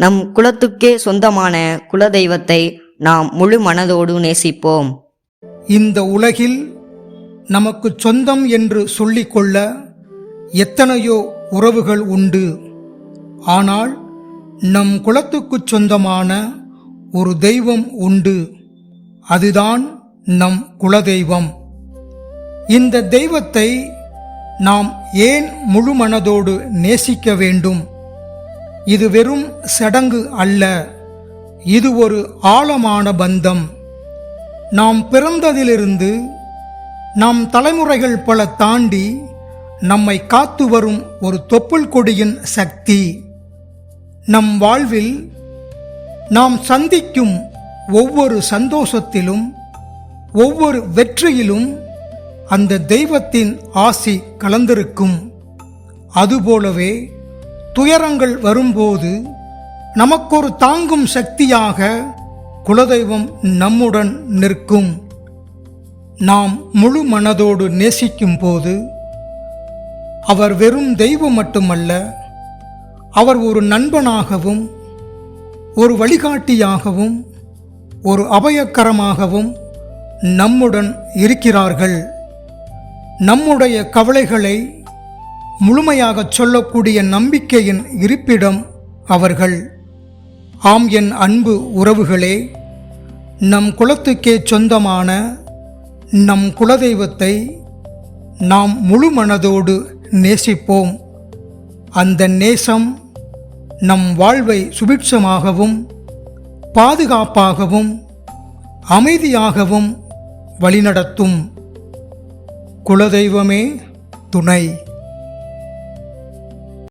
நம் குலத்துக்கே சொந்தமான குலதெய்வத்தை நாம் முழு மனதோடு நேசிப்போம். இந்த உலகில் நமக்கு சொந்தம் என்று சொல்லிக்கொள்ள எத்தனையோ உறவுகள் உண்டு. ஆனால் நம் குலத்துக்குச் சொந்தமான ஒரு தெய்வம் உண்டு. அதுதான் நம் குலதெய்வம். இந்த தெய்வத்தை நாம் ஏன் முழு மனதோடு நேசிக்க வேண்டும்? இது வெறும் சடங்கு அல்ல. இது ஒரு ஆழமான பந்தம். நாம் பிறந்ததிலிருந்து நம் தலைமுறைகள் பல தாண்டி நம்மை காத்து வரும் ஒரு தொப்புள் கொடியின் சக்தி. நம் வாழ்வில் நாம் சந்திக்கும் ஒவ்வொரு சந்தோஷத்திலும் ஒவ்வொரு வெற்றியிலும் அந்த தெய்வத்தின் ஆசி கலந்திருக்கும். அதுபோலவே துயரங்கள் வரும்போது நமக்கொரு தாங்கும் சக்தியாக குலதெய்வம் நம்முடன் நிற்கும். நாம் முழு மனதோடு நேசிக்கும் போது அவர் வெறும் தெய்வம் மட்டுமல்ல அவர் ஒரு நண்பனாகவும் ஒரு வழிகாட்டியாகவும் ஒரு அபயக்கரமாகவும் நம்முடன் இருக்கிறார்கள். நம்முடைய கவலைகளை முழுமையாகச் சொல்லக்கூடிய நம்பிக்கையின் இருப்பிடம் அவர்கள். ஆம் என் அன்பு உறவுகளே நம் குலத்துக்கே சொந்தமான நம் குலதெய்வத்தை நாம் முழு மனதோடு நேசிப்போம். அந்த நேசம் நம் வாழ்வை சுபிட்சமாகவும் பாதுகாப்பாகவும் அமைதியாகவும் வழிநடத்தும். குலதெய்வமே துணை.